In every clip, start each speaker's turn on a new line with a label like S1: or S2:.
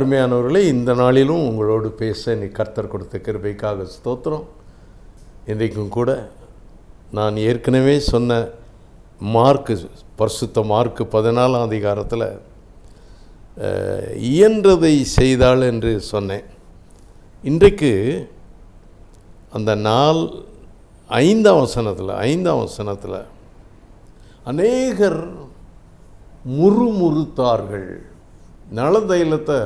S1: அருமையானவர்களே இந்த நாளிலும் உங்களோடு பேச நீ கர்த்தர் கொடுத்த கிருபைக்காக ஸ்தோத்திரம். இன்றைக்கும் கூட நான் ஏற்கனவே சொன்ன மார்க்கு பரிசுத்த மார்க்கு பதினாலாம் அதிகாரத்தில் இயன்றதை செய்தாள் என்று சொன்னேன். இன்றைக்கு அந்த நாள் ஐந்தாம் வசனத்தில் ஐந்தாம் வசனத்தில் அநேகர் முறுமுறுத்தார்கள். நலதைலத்தை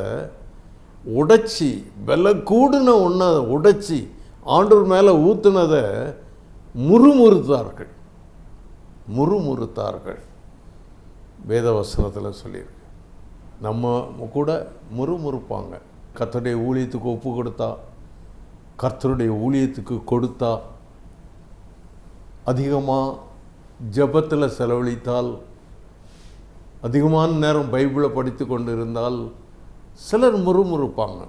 S1: உடைச்சி வெலை கூடின ஒன்றை உடைச்சி ஆண்டவர் மேலே ஊற்றுனதை முறுமுறுத்தார்கள். முறுமுறுத்தார்கள். வேதவசனத்தில் சொல்லியிருக்கு. நம்ம கூட முறுமுறுப்பாங்க. கத்தருடைய ஊழியத்துக்கு ஒப்பு கொடுத்தா கர்த்தருடைய ஊழியத்துக்கு கொடுத்தா அதிகமாக ஜெபத்தில் செலவழித்தால் அதிகமான நேரம் பைபிளை படித்து கொண்டு இருந்தால் சிலர் முறுமுறுப்பாங்க.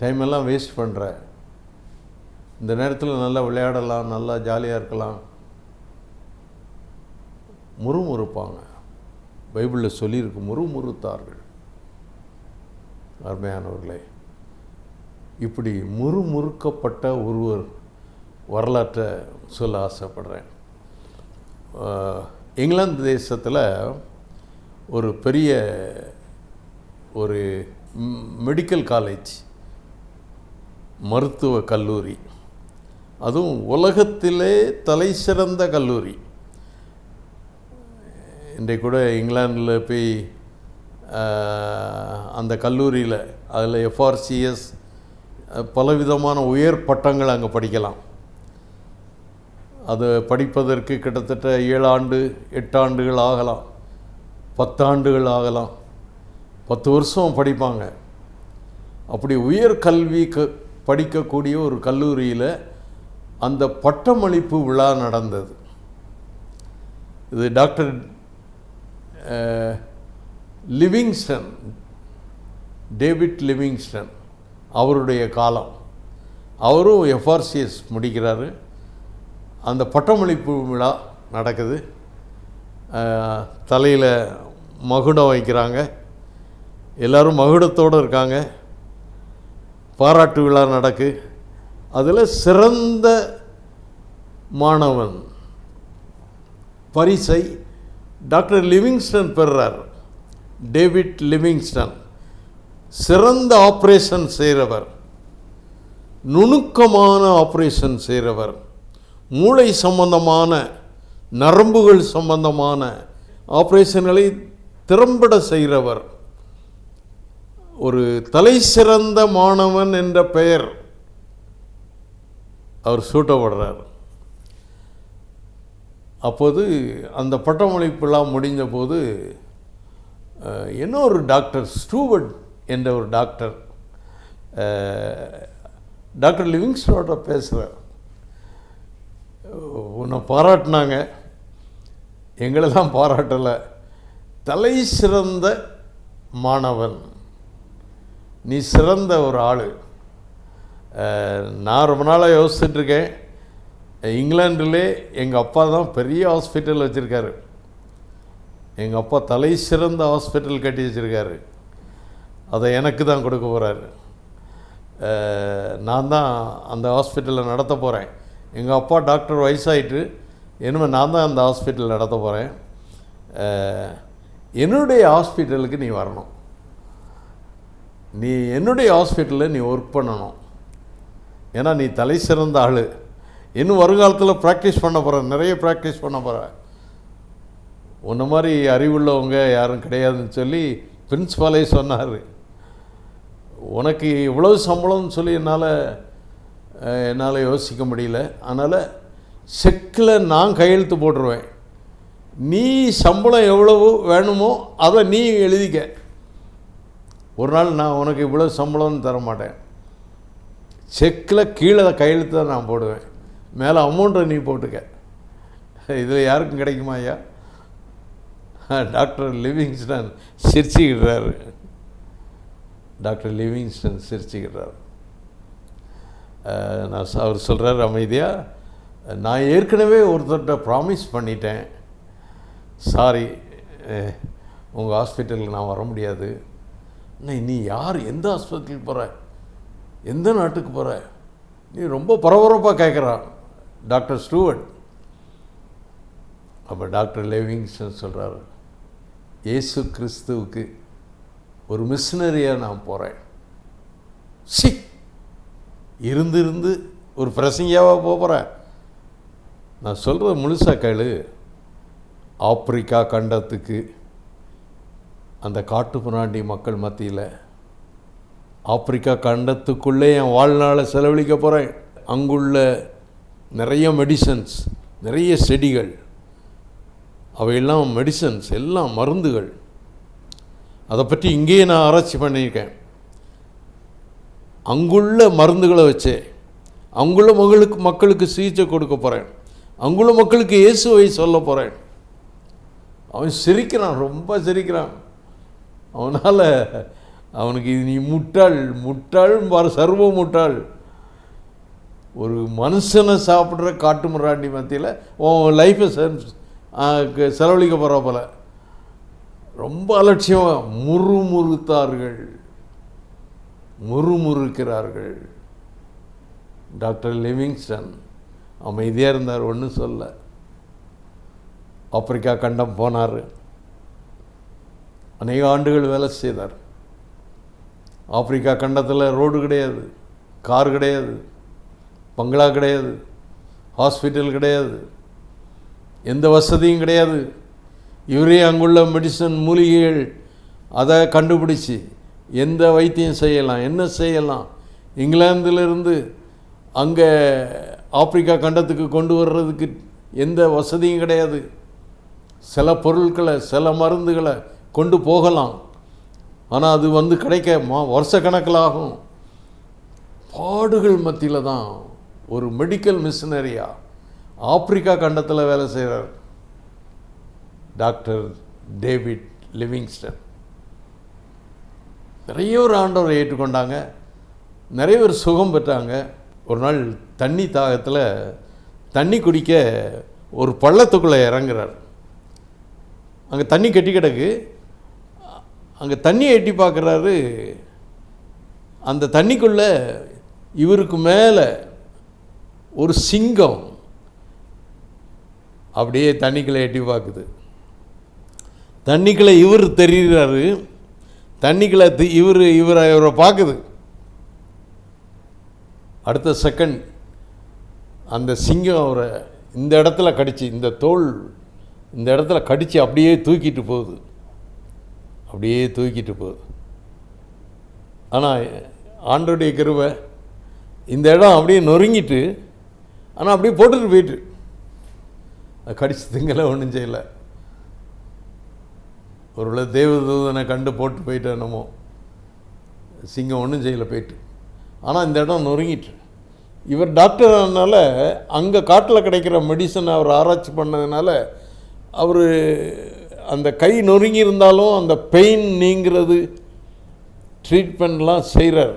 S1: டைம் எல்லாம் வேஸ்ட் பண்ணுற இந்த நேரத்தில் நல்லா விளையாடலாம் நல்லா ஜாலியாக இருக்கலாம். முறுமுறுப்பாங்க. பைபிளில் சொல்லியிருக்கு முறுமுறுத்தார்கள். அருமையானவர்களே இப்படி முறுமுறுக்கப்பட்ட ஒருவர் வரலாற்றை சொல்ல ஆசைப்படுறேன். இங்கிலாந்து தேசத்தில் ஒரு பெரிய ஒரு மெடிக்கல் காலேஜ் மருத்துவ கல்லூரி அதுவும் உலகத்திலே தலை சிறந்த கல்லூரி. இன்றைக்கு கூட இங்கிலாந்தில் போய் அந்த கல்லூரியில் அதில் எஃப்ஆர்சிஎஸ் பலவிதமான உயர் பட்டங்கள் அங்கே படிக்கலாம். அது படிப்பதற்கு கிட்டத்தட்ட ஏழு ஆண்டு எட்டு ஆண்டுகள் ஆகலாம். பத்தாண்டுகள் ஆகலாம். பத்து வருஷம் படிப்பாங்க. அப்படி உயர் கல்வி க படிக்கக்கூடிய ஒரு கல்லூரியில் அந்த பட்டமளிப்பு விழா நடந்தது. இது டாக்டர் லிவிங்ஸ்டன் டேவிட் லிவிங்ஸ்டன் அவருடைய காலம். அவரும் எஃப்ஆர்சிஎஸ் முடிக்கிறாரு. அந்த பட்டமளிப்பு விழா நடக்குது. தலையில் மகுடம் வைக்கிறாங்க. எல்லோரும் மகுடத்தோடு இருக்காங்க. பாராட்டு விழா நடக்கு. அதில் சிறந்த மாணவன் பரிசை டாக்டர் லிவிங்ஸ்டன் பெறுறார். டேவிட் லிவிங்ஸ்டன் சிறந்த ஆப்ரேஷன் செய்கிறவர் நுணுக்கமான ஆப்ரேஷன் செய்கிறவர் மூளை சம்பந்தமான நரம்புகள் சம்பந்தமான ஆப்ரேஷன்களை திறம்பட செய்கிறவர். ஒரு தலை சிறந்த மாணவன் என்ற பெயர் அவர் சூட்டப்படுறார். அப்போது அந்த பட்டமளிப்புலாம் முடிஞ்ச போது இன்னொரு டாக்டர்? ஸ்டூவர்ட் என்ற ஒரு டாக்டர் டாக்டர் லிவிங்ஸ்டோட பேசுகிறார் உன்னை பாராட்டினாங்க. எங்களெல்லாம் பாராட்டலை. தலை சிறந்த மாணவன். நீ சிறந்த ஒரு ஆள். நான் ரொம்ப நாளாக யோசிச்சுட்ருக்கேன். இங்கிலாண்டிலே எங்கள் அப்பா தான் பெரிய ஹாஸ்பிட்டல் வச்சுருக்காரு. எங்கள் அப்பா தலை சிறந்த ஹாஸ்பிட்டல் கட்டி வச்சுருக்காரு. அதை எனக்கு தான் கொடுக்க போகிறாரு நான் தான் அந்த ஹாஸ்பிட்டலில் நடத்த போகிறேன் எங்கள் அப்பா டாக்டர் வயசாயிட்டு இனிமேல் நான் தான் அந்த ஹாஸ்பிட்டல் நடத்த போகிறேன் என்னுடைய ஹாஸ்பிட்டலுக்கு நீ வரணும். நீ என்னுடைய ஹாஸ்பிட்டலில் நீ ஒர்க் பண்ணணும். ஏன்னா நீ தலை சிறந்த ஆள். இன்னும் வருங்காலத்தில் ப்ராக்டிஸ் பண்ண போகிற நிறைய ப்ராக்டிஸ் பண்ண போகிற உன்ன மாதிரி அறிவுள்ளவங்க யாரும் கிடையாதுன்னு சொல்லி பிரின்ஸ்பாலே சொன்னார். உனக்கு இவ்வளவு சம்பளம்னு சொல்லி என்னால் என்னால் யோசிக்க முடியல. அதனால் செக்கில் நான் கையெழுத்து போட்டுருவேன். நீ சம்பளம் எவ்வளவு வேணுமோ அதை நீ எழுதிக்க. ஒரு நாள் நான் உனக்கு இவ்வளோ சம்பளம்னு தர மாட்டேன். செக்கில் கீழே கையெழுத்து தான் நான் போடுவேன். மேலே அமௌண்ட்டை நீ போட்டுக்க. இதில் யாருக்கும் கிடைக்குமா ஐயா? டாக்டர் லிவிங்ஸ்டன் சிரிச்சுக்கிடுறாரு. டாக்டர் லிவிங்ஸ்டன் சிரிச்சுக்கிடுறாரு. நான் அவர் சொல்கிறார் அமைதியாக நான் ஏற்கனவே ஒருத்தர்கிட்ட ப்ராமிஸ் பண்ணிட்டேன். சாரி உங்கள் ஹாஸ்பிட்டலுக்கு நான் வர முடியாது. நீ யார்? எந்த ஹாஸ்பிட்டலுக்கு போகிற எந்த நாட்டுக்கு போகிற நீ ரொம்ப பரபரப்பாக கேட்குறான் டாக்டர் ஸ்டூவர்ட். அப்போ டாக்டர் லேவிங்ஸ்டன் சொல்கிறாரு இயேசு கிறிஸ்துவுக்கு ஒரு மிஷினரியாக நான் போகிறேன் சி இருந்து இருந்து ஒரு பிரசங்கியாவாக போகிறேன் நான் சொல்கிறது முழுசாக கேளு. ஆப்பிரிக்கா கண்டத்துக்கு அந்த காட்டு புராண்டி மக்கள் மத்தியில் ஆப்பிரிக்கா கண்டத்துக்குள்ளே என் வாழ்நாளை செலவழிக்க போகிறேன் அங்குள்ள நிறைய மெடிசன்ஸ் நிறைய செடிகள் அவையெல்லாம் மெடிசன்ஸ் எல்லாம் மருந்துகள். அதை பற்றி இங்கேயே நான் ஆராய்ச்சி பண்ணியிருக்கேன். அங்குள்ள மருந்துகளை வச்சு அங்குள்ள மகளுக்கு மக்களுக்கு சிகிச்சை கொடுக்க போகிறேன் அங்குள்ள மக்களுக்கு இயேசுவை சொல்ல போகிறேன் அவன் சிரிக்கிறான் ரொம்ப சிரிக்கிறான். அவனால் அவனுக்கு இது நீ முட்டாள் முட்டாள் பாரு சர்வ முட்டாள். ஒரு மனுஷனை சாப்பிட்ற காட்டு முறாண்டி மத்தியில் உன் லைஃப்பை செலவழிக்க போகிற போல. ரொம்ப அலட்சியமாக முறுமுறுத்தார்கள். முறுமுறுக்கிறார்கள். டாக்டர் லிவிங்ஸ்டன் அமைதியாக இருந்தார் ஒன்றும் சொல்ல. ஆப்பிரிக்கா கண்டம் போனார். அநேக ஆண்டுகள் வேலை செய்தார். ஆப்பிரிக்கா கண்டத்தில் ரோடு கிடையாது கார் கிடையாது பங்களா கிடையாது ஹாஸ்பிட்டல் கிடையாது எந்த வசதியும் கிடையாது. இவரே அங்குள்ள மெடிசன் மூலிகைகள் அதை கண்டுபிடிச்சி எந்த வைத்தியம் செய்யலாம் என்ன செய்யலாம்? இங்கிலாந்திலிருந்து அங்கே ஆப்பிரிக்கா கண்டத்துக்கு கொண்டு வர்றதுக்கு எந்த வசதியும் கிடையாது. சில பொருட்களை சில மருந்துகளை கொண்டு போகலாம். ஆனால் அது வந்து கிடைக்க மா வருஷக்கணக்கில் ஆகும். பாடுகள் மத்தியில் தான் ஒரு மெடிக்கல் மிஷினரியா ஆப்பிரிக்கா கண்டத்தில் வேலை செய்கிறார் டாக்டர் டேவிட் லிவிங்ஸ்டன். நிறைய ஒரு ஆண்டவரை ஏற்றுக்கொண்டாங்க. நிறைய பேர் சுகம் பெற்றாங்க. ஒரு நாள் தண்ணி தாகத்தில் தண்ணி குடிக்க ஒரு பள்ளத்துக்குள்ளே இறங்குறார். அங்கே தண்ணி கட்டி கிடக்கு. அங்கே தண்ணியை எட்டி பார்க்குறாரு. அந்த தண்ணிக்குள்ளே இவருக்கு மேலே ஒரு சிங்கம் அப்படியே தண்ணிக்குள்ளே எட்டி பார்க்குது. தண்ணிக்குள்ளே இவர் தெரிகிறாரு. தண்ணிக்குள்ள இவர் இவர் இவரை பார்க்குது. அடுத்த செகண்ட் அந்த சிங்கம் அவரை இந்த இடத்துல கடிச்சு இந்த தோல் இந்த இடத்துல கடித்து அப்படியே தூக்கிட்டு போகுது. அப்படியே தூக்கிட்டு போகுது. ஆனால் ஆண்டோடைய கருவை இந்த இடம் அப்படியே நொறுங்கிட்டு ஆனால் அப்படியே போட்டுட்டு போயிட்டு. அது கடிச்சு திங்கலை ஒன்றும் செய்யலை. ஒரு தேவதூதனை கண்டு போட்டு போயிட்டு என்னமோ சிங்கம் ஒன்றும் செய்யலை போயிட்டு. ஆனால் இந்த இடம் நொறுங்கிட்டு. இவர் டாக்டர் ஆனதுனால அங்கே காட்டில் கிடைக்கிற மெடிசன் அவர் ஆராய்ச்சி பண்ணதுனால அவர் அந்த கை நொறுங்கி இருந்தாலும் அந்த பெயின் நீங்கிறது ட்ரீட்மெண்ட்லாம் செய்கிறார்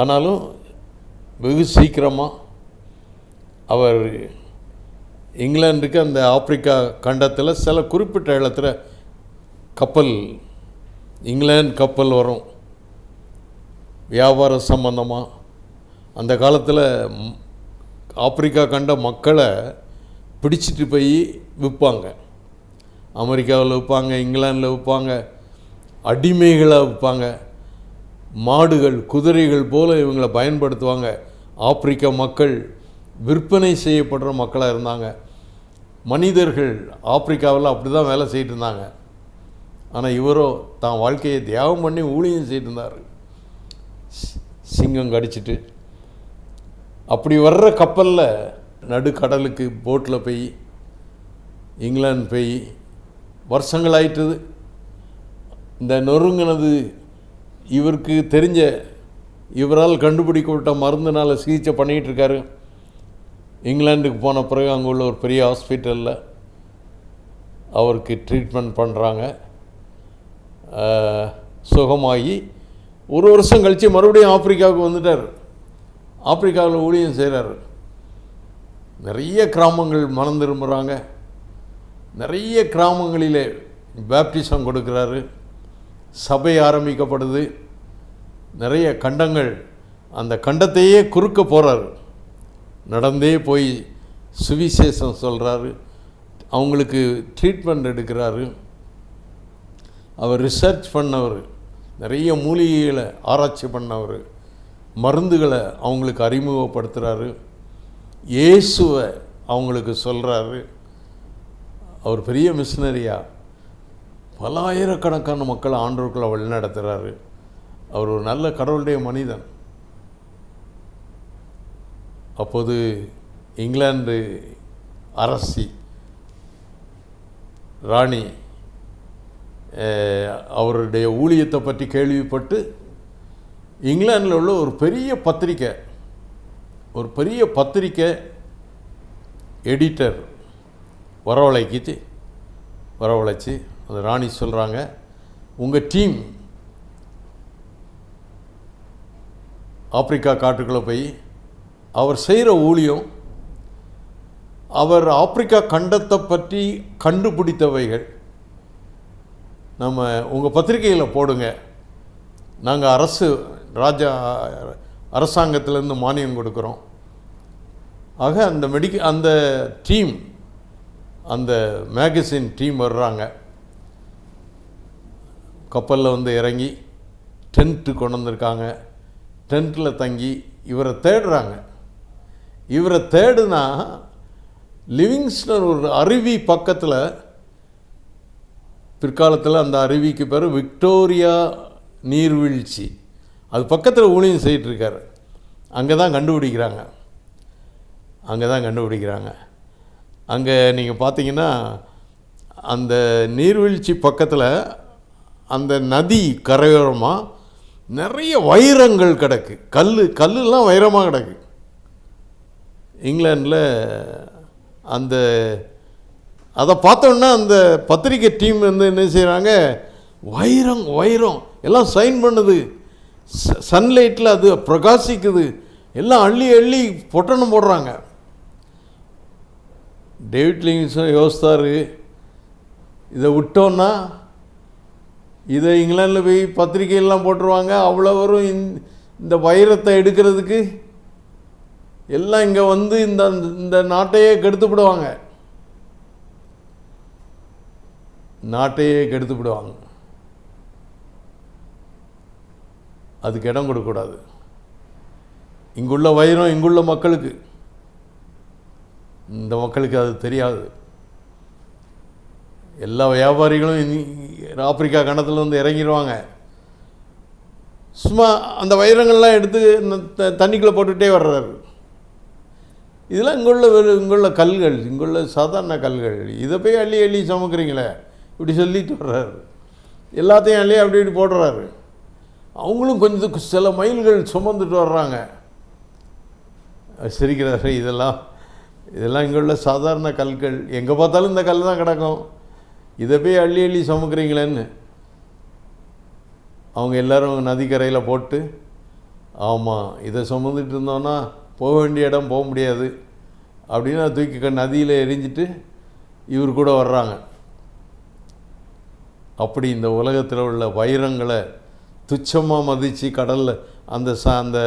S1: ஆனாலும் வெகு சீக்கிரமாக அவர் இங்கிலாந்துக்கு அந்த ஆப்பிரிக்கா கண்டத்தில் சில குறிப்பிட்ட இடத்துல கப்பல் இங்கிலாந்து கப்பல் வரும். வியாபார சம்பந்தமாக அந்த காலத்தில் ஆப்பிரிக்கா கண்ட மக்களை பிடிச்சிட்டு போய் விற்பாங்க. அமெரிக்காவில் விற்பாங்க இங்கிலாந்தில் விற்பாங்க அடிமைகளாக விற்பாங்க. மாடுகள் குதிரைகள் போல் இவங்களை பயன்படுத்துவாங்க. ஆப்பிரிக்க மக்கள் விற்பனை செய்யப்படுற மக்களாக இருந்தாங்க. மனிதர்கள் ஆப்பிரிக்காவில் அப்படி தான் வேலை செய்கிட்டு இருந்தாங்க ஆனால் இவரோ தான் வாழ்க்கையை தியாகம் பண்ணி ஊழியம் செய்துட்டு இருந்தார் சிங்கம் கடிச்சிட்டு. அப்படி வர்ற கப்பலில் நடுக்கடலுக்கு போட்டில் போய் இங்கிலாந்து போய் வருஷங்கள் ஆயிட்டுது. இந்த நொறுங்கினது இவருக்கு தெரிஞ்ச இவரால் கண்டுபிடிக்கப்பட்ட மருந்துனால் சிகிச்சை பண்ணிகிட்டு இருக்காரு. இங்கிலாந்துக்கு போன பிறகு அங்கே உள்ள ஒரு பெரிய ஹாஸ்பிட்டலில் அவருக்கு ட்ரீட்மெண்ட் பண்ணுறாங்க சுகமாகி ஒரு வருஷம் கழித்து மறுபடியும் ஆப்பிரிக்காவுக்கு வந்துட்டார். ஆப்பிரிக்காவில் ஊழியம் செய்கிறார் நிறைய கிராமங்கள் மனம் திரும்புகிறாங்க நிறைய கிராமங்களிலே பேப்டிசம் கொடுக்குறாரு. சபை ஆரம்பிக்கப்படுது. நிறைய கண்டங்கள் அந்த கண்டத்தையே குறுக்க போகிறாரு நடந்தே போய் சுவிசேஷம் சொல்கிறாரு அவங்களுக்கு ட்ரீட்மெண்ட் எடுக்கிறாரு. அவர் ரிசர்ச் பண்ணவர். நிறைய மூலிகைகளை ஆராய்ச்சி பண்ணவர். மருந்துகளை அவங்களுக்கு அறிமுகப்படுத்துகிறாரு இயேசுவை அவங்களுக்கு சொல்கிறாரு அவர் பெரிய மிஷினரியா பல ஆயிரக்கணக்கான மக்களை ஆண்டோர்களை வழிநடத்துகிறாரு அவர் ஒரு நல்ல கடவுளுடைய மனிதன். அப்போது இங்கிலாந்து அரசி ராணி அவருடைய ஊழியத்தை பற்றி கேள்விப்பட்டு இங்கிலாந்தில் உள்ள ஒரு பெரிய பத்திரிக்கை ஒரு பெரிய பத்திரிக்கை எடிட்டர் வரவழைக்கிச்சு வரவழைச்சி அந்த ராணி சொல்கிறாங்க உங்கள் டீம் ஆப்பிரிக்கா காட்டுக்குள்ளே போய் அவர் செய்கிற ஊழியம் அவர் ஆப்பிரிக்கா கண்டத்தை பற்றி கண்டுபிடித்தவைகள். நம்ம உங்கள் பத்திரிகையில் போடுங்க. நாங்கள் அரசு ராஜா அரசாங்கத்திலேருந்து மானியம் கொடுக்குறோம். ஆக அந்த மெடிக்க அந்த டீம் அந்த மேகசின் டீம் வர்றாங்க. கப்பலில் வந்து இறங்கி டென்ட்டு கொண்டு வந்திருக்காங்க. டென்ட்டில் தங்கி இவரை தேடுறாங்க. இவரை தேடுனா லிவிங்ஸ்டன் ஒரு அருவி பக்கத்தில் பிற்காலத்தில் அந்த அருவிக்கு பேர் விக்டோரியா நீர்வீழ்ச்சி. அது பக்கத்தில் ஊழியம் செய்யிட்டு அங்கே தான் கண்டுபிடிக்கிறாங்க. அங்கே தான் கண்டுபிடிக்கிறாங்க. அங்கே நீங்கள் பார்த்தீங்கன்னா அந்த நீர்வீழ்ச்சி பக்கத்தில் அந்த நதி கரையோரமாக நிறைய வைரங்கள் கிடக்கு. கல் கல்லுலாம் வைரமாக கிடக்கு. இங்கிலாண்டில் அந்த அதை பார்த்தோன்னா அந்த பத்திரிக்கை டீம் வந்து என்ன செய்கிறாங்க வைரம் வைரம். எல்லாம் சைன் பண்ணுது. சன்லைட்டில் அது பிரகாசிக்குது. எல்லாம் அள்ளி அள்ளி பொட்டணம் போடுறாங்க. டேவிட் லிங்ஸும் யோசித்தார். இதை விட்டோன்னா இதை இங்கிலாண்டில் போய் பத்திரிக்கையெல்லாம் போட்டுருவாங்க. அவ்வளோ வரும் இந்த வைரத்தை எடுக்கிறதுக்கு. எல்லாம் இங்கே வந்து இந்த இந்த நாட்டையே கெடுத்து விடுவாங்க நாட்டையே கெடுத்து விடுவாங்க அதுக்கு இடம் கொடுக்கக்கூடாது. இங்குள்ள வைரம் இங்குள்ள மக்களுக்கு. இந்த மக்களுக்கு அது தெரியாது. எல்லா வியாபாரிகளும் ஆப்பிரிக்கா கணத்தில் வந்து இறங்கிடுவாங்க சும்மா அந்த வைரங்கள்லாம் எடுத்து த- தண்ணிக்குள்ளே போட்டுகிட்டே வர்றாரு. இதெல்லாம் இங்குள்ள இங்குள்ள கல்கள் இங்குள்ள சாதாரண கல்கள். இதை போய் அள்ளி அள்ளி சமக்கிறீங்களே? இப்படி சொல்லிட்டு வர்றாரு. எல்லாத்தையும் அள்ளி அப்படி இப்படி போடுறாரு. அவங்களும் கொஞ்சம் சில மைல்கள் சுமந்துட்டு வர்றாங்க. சிரிக்கிறாரு இதெல்லாம் இதெல்லாம் இங்கே உள்ள சாதாரண கல்கள். எங்கே பார்த்தாலும் இந்த கல் தான் கிடக்கும். இதை போய் அள்ளி அள்ளி சுமக்கிறீங்களேன்னு. அவங்க எல்லாரும் நதிக்கரையில் போட்டு ஆமாம் இதை சுமந்துட்டு இருந்தோன்னா போக வேண்டிய இடம் போக முடியாது அப்படின்னு தூக்கி நதியில் எரிஞ்சிட்டு இவர் கூட வர்றாங்க. அப்படி இந்த உலகத்தில் உள்ள வைரங்களை துச்சமாக மதித்து கடலில் அந்த ச அந்த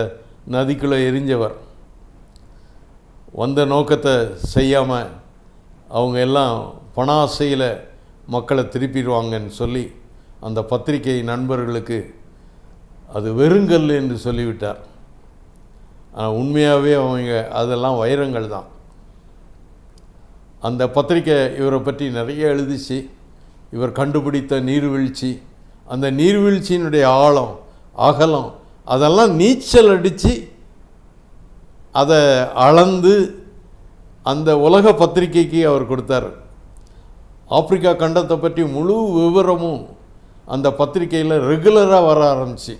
S1: நதிக்குள்ளே எரிஞ்சவர். வந்த நோக்கத்தை செய்யாமல் அவங்க எல்லாம் பணாசையில் மக்களை திருப்பிடுவாங்கன்னு சொல்லி அந்த பத்திரிகை நண்பர்களுக்கு அது வெறுங்கல் என்று சொல்லிவிட்டார். ஆனால் உண்மையாகவே அவங்க அதெல்லாம் வைரங்கள் தான். அந்த பத்திரிக்கை இவரை பற்றி நிறைய எழுதிச்சு இவர் கண்டுபிடித்த நீர்வீழ்ச்சி அந்த நீர்வீழ்ச்சியினுடைய ஆழம் அகலம் அதெல்லாம் நீச்சல் அடித்து அதை அளந்து அந்த உலக பத்திரிக்கைக்கு அவர் கொடுத்தார். ஆப்பிரிக்கா கண்டத்தை பற்றி முழு விவரமும் அந்த பத்திரிக்கையில் ரெகுலராக வர ஆரம்பிச்சு.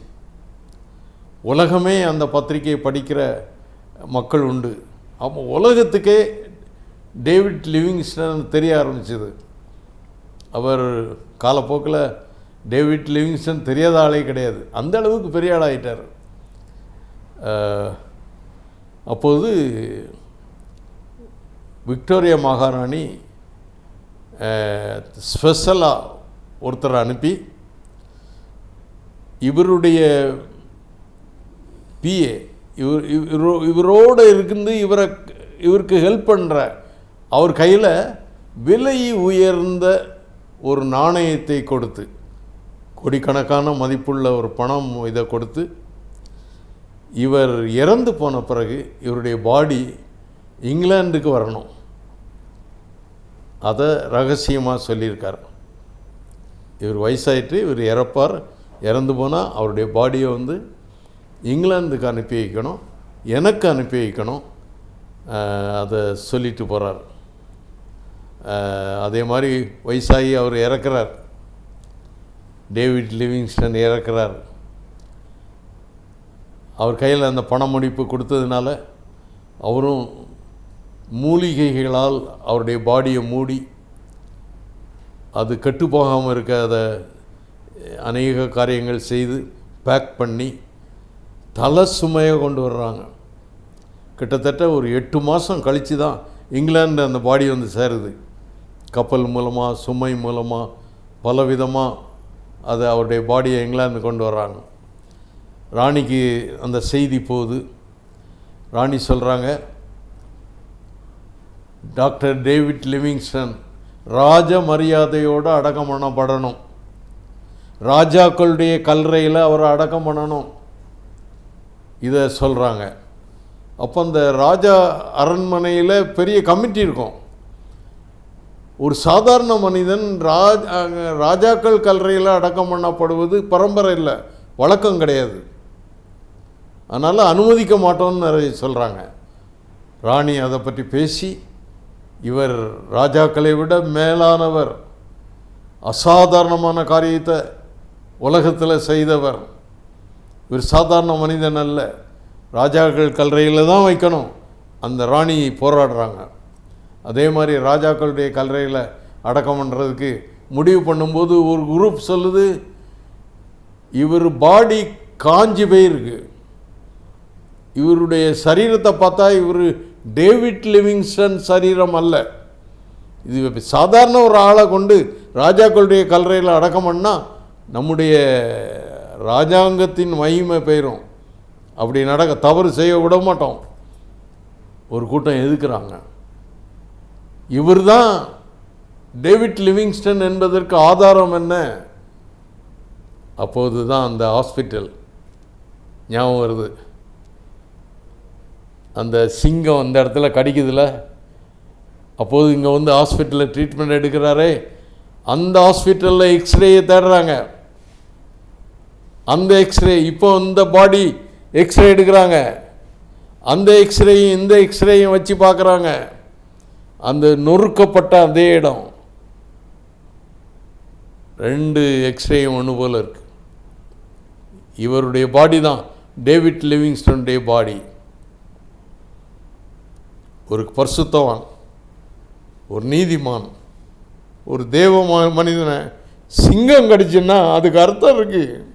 S1: உலகமே அந்த பத்திரிக்கையை படிக்கிற மக்கள் உண்டு. அப்போ உலகத்துக்கே டேவிட் லிவிங்ஸ்டன் தெரிய ஆரம்பிச்சது. அவர் காலப்போக்கில் டேவிட் லிவிங்ஸ்டன் தெரியாத ஆளே கிடையாது. அந்த அளவுக்கு பெரிய ஆளாகிட்டார் அப்போது விக்டோரியா மகாராணி ஸ்பெஷலாக ஒருத்தரை அனுப்பி இவருடைய பிஏ. இவர் இவரோ இவரோடு இருந்து இவரை இவருக்கு ஹெல்ப் பண்ணுற அவர் கையில் விலை உயர்ந்த ஒரு நாணயத்தை கொடுத்து கோடிக்கணக்கான மதிப்புள்ள ஒரு பணம் இதை கொடுத்து இவர் இறந்து போன பிறகு இவருடைய பாடி இங்கிலாந்துக்கு வரணும். அதை ரகசியமாக சொல்லியிருக்கார். இவர் வயசாயிட்டு இவர் இறப்பார். இறந்து போனால் அவருடைய பாடியை வந்து இங்கிலாந்துக்கு அனுப்பி வைக்கணும் எனக்கு அனுப்பி வைக்கணும் அதை சொல்லிட்டு போகிறார் அதே மாதிரி வயசாகி அவர் இறக்குறார். David Livingstone இறக்குறார். அவர் கையில் அந்த பண முடிப்பு கொடுத்ததுனால அவரும் மூலிகைகளால் அவருடைய பாடியை மூடி அது கெட்டு போகாமல் இருக்க அதை அநேக காரியங்கள் செய்து பேக் பண்ணி தலை சுமையை கொண்டு வர்றாங்க. கிட்டத்தட்ட ஒரு எட்டு மாதம் கழித்து தான் இங்கிலாந்து அந்த பாடி வந்து சேருது. கப்பல் மூலமாக சுமை மூலமாக பலவிதமாக அது அவருடைய பாடியை இங்கிலாந்து கொண்டு வர்றாங்க. ராணிக்கு அந்த செய்தி போகுது. ராணி சொல்கிறாங்க டாக்டர் டேவிட் லிவிங்ஸ்டன் ராஜ மரியாதையோடு அடக்கம் பண்ணப்படணும். ராஜாக்களுடைய கல்லறையில் அவரை அடக்கம் பண்ணணும். இதை சொல்கிறாங்க அப்போ அந்த ராஜா அரண்மனையில் பெரிய கமிட்டி இருக்கும். ஒரு சாதாரண மனிதன் ராஜ் ராஜாக்கள் கல்லறையில் அடக்கம் பண்ணப்படுவது பரம்பரை இல்லை வழக்கம் கிடையாது. அதனால் அனுமதிக்க மாட்டோம்னு நிறைய சொல்கிறாங்க ராணி அதை பற்றி பேசி இவர் ராஜாக்களை விட மேலானவர் அசாதாரணமான காரியத்தை உலகத்தில் செய்தவர். இவர் சாதாரண மனிதன் அல்ல. ராஜாக்கள் கல்லறையில் தான் வைக்கணும். அந்த ராணி போராடுறாங்க. அதே மாதிரி ராஜாக்களுடைய கல்லறையில் அடக்கம் பண்ணுறதுக்கு முடிவு பண்ணும்போது ஒரு குரூப் சொல்லுது இவர் பாடி காஞ்சி போயிருக்கு. இவருடைய சரீரத்தை பார்த்தா இவர் டேவிட் லிவிங்ஸ்டன் சரீரம் அல்ல. இது சாதாரண ஒரு ஆளை கொண்டு ராஜாக்களுடைய கல்லறையில் அடக்கம் பண்ணால் நம்முடைய ராஜாங்கத்தின் மகிமை போயிடும் அப்படி நடக்க தவறு செய்ய விட மாட்டோம் ஒரு கூட்டம் எதுக்குறாங்க? இவர் தான் டேவிட் லிவிங்ஸ்டன் என்பதற்கு ஆதாரம் என்ன? அப்போது தான் அந்த ஹாஸ்பிட்டல் ஞாபகம் வருது. அந்த சிங்கம் அந்த இடத்துல கடிக்குதுல. அப்போது இங்கே வந்து ஹாஸ்பிட்டலில் ட்ரீட்மெண்ட் எடுக்கிறாரே. அந்த ஹாஸ்பிட்டலில் எக்ஸ்ரேயை தேடுறாங்க. அந்த எக்ஸ்ரே இப்போ இந்த பாடி எக்ஸ்ரே எடுக்கிறாங்க. அந்த எக்ஸ்ரேயும் இந்த எக்ஸ்ரேயும் வச்சு பார்க்குறாங்க. அந்த நொறுக்கப்பட்ட அதே இடம். ரெண்டு எக்ஸ்ரேயும் ஒன்று போல் இருக்கு. இவருடைய பாடி தான். டேவிட் லிவிங்ஸ்டனுடைய பாடி ஒரு பரிசுத்தவான் ஒரு நீதிமான் ஒரு தேவ ம- மனிதனை சிங்கம் கடிச்சுன்னா அதுக்கு அர்த்தம் இருக்குது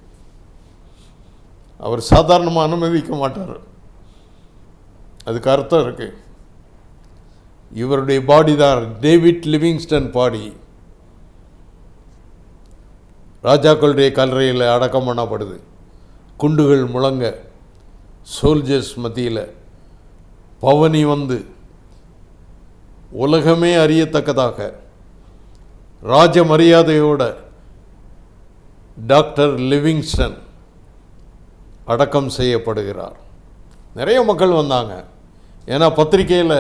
S1: அவர் சாதாரணமாக அனுமதிக்க மாட்டார். அதுக்கு அர்த்தம் இருக்கு. இவருடைய பாடி தான் டேவிட் லிவிங்ஸ்டன் பாடி ராஜாக்களுடைய கல்லறையில் அடக்கம் பண்ணப்படுது. குண்டுகள் முழங்க சோல்ஜர்ஸ் மத்தியில் பவனி வந்து உலகமே அறியத்தக்கதாக ராஜ மரியாதையோட டாக்டர் லிவிங்ஸ்டன் அடக்கம் செய்யப்படுகிறார். நிறைய மக்கள் வந்தாங்க. ஏன்னா பத்திரிக்கையில்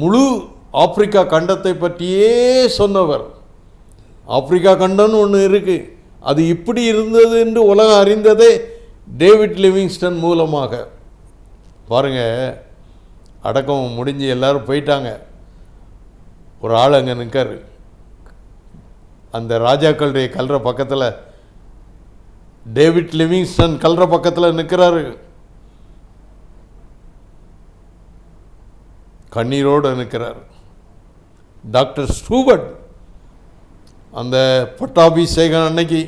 S1: முழு ஆப்பிரிக்கா கண்டத்தை பற்றியே சொன்னவர். ஆப்பிரிக்கா கண்டம்னு ஒன்று இருக்குது அது இப்படி இருந்தது என்று உலகம் அறிந்ததே டேவிட் லிவிங்ஸ்டன் மூலமாக. பாருங்க அடக்கம் முடிஞ்சு எல்லாரும் போயிட்டாங்க. ஒரு ஆள் அங்கே நிற்கார் அந்த ராஜாக்களுடைய கல்ற பக்கத்தில் டேவிட் லிவிங்ஸ்டன் கல்ற பக்கத்தில் நிற்கிறாரு கண்ணீரோடு நிற்கிறார் டாக்டர் ஸ்டூபர்ட் அந்த பட்டாபிஷேகம் அன்னைக்கு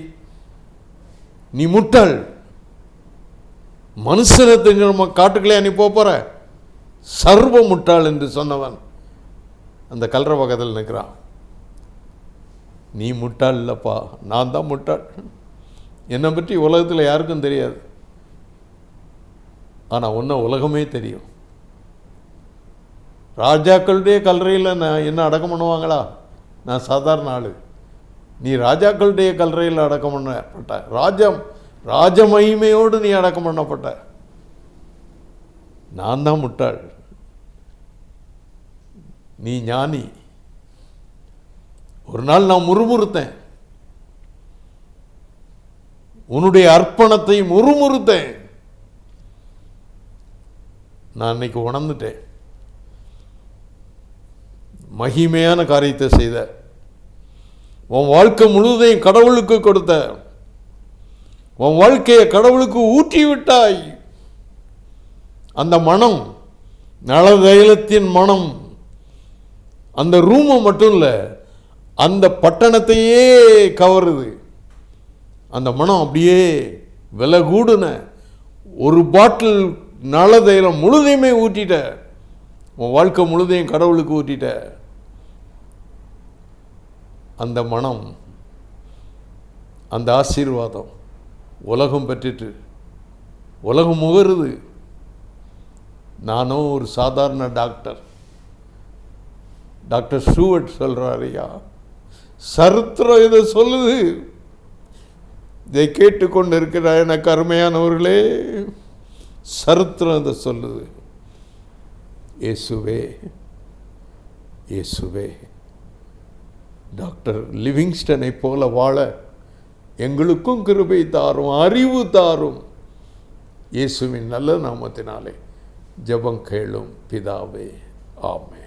S1: நீ முட்டாள் மனுஷனை நம்ம காட்டுக்களே நீ போகிற சர்வ முட்டாள் என்று சொன்னவன் அந்த கல்ற பக்கத்தில் நிற்கிறான் நீ முட்டாள் இல்லைப்பா நான் தான் முட்டாள். என்னை பற்றி உலகத்தில் யாருக்கும் தெரியாது. ஆனால் ஒன்றை உலகமே தெரியும். ராஜாக்களுடைய கல்லறையில் நான் என்ன அடக்கம் பண்ணுவாங்களா? நான் சாதாரண ஆள். நீ ராஜாக்களுடைய கல்லறையில் அடக்கம் பண்ணப்பட்ட ராஜம் ராஜமகிமையோடு நீ அடக்கம் பண்ணப்பட்ட. நான் தான் முட்டாள். நீ ஞானி. ஒரு நாள் நான் முறுமுறுத்தேன். உன்னுடைய அர்ப்பணத்தை முறுமுறுத்தேன். நான் இன்னைக்கு உணர்ந்துட்டேன். மகிமையான காரியத்தை செய்த. உன் வாழ்க்கை முழுவதையும் கடவுளுக்கு கொடுத்த. உன் வாழ்க்கையை கடவுளுக்கு ஊற்றி விட்டாய் அந்த மனம் நலதைலத்தின் மனம் அந்த ரூமை மட்டும் இல்லை அந்த பட்டணத்தையே கவருது. அந்த மனம் அப்படியே விலை கூடுன ஒரு பாட்டில் நலதைலம் முழுதையுமே ஊற்றிட்ட. உன் வாழ்க்கை முழுதையும் கடவுளுக்கு ஊற்றிட்ட. அந்த மனம் அந்த ஆசீர்வாதம் உலகம் பெற்றுட்டு உலகம் முகருது. நானும் ஒரு சாதாரண டாக்டர். டாக்டர் ஸ்டூவர்ட் சொல்கிறார் ஐயா. சரித்திரம் இதை சொல்லுது. இதை கேட்டுக்கொண்டு இருக்கிற எனக்கு அருமையானவர்களே சரித்திரம் அதை சொல்லுது. இயேசுவே இயேசுவே டாக்டர் லிவிங்ஸ்டனை போல வாழ எங்களுக்கும் கிருபை தாரும் அறிவு தாரும் இயேசுவின் நல்ல நாமத்தினாலே ஜெபம் கேளும் பிதாவே ஆமே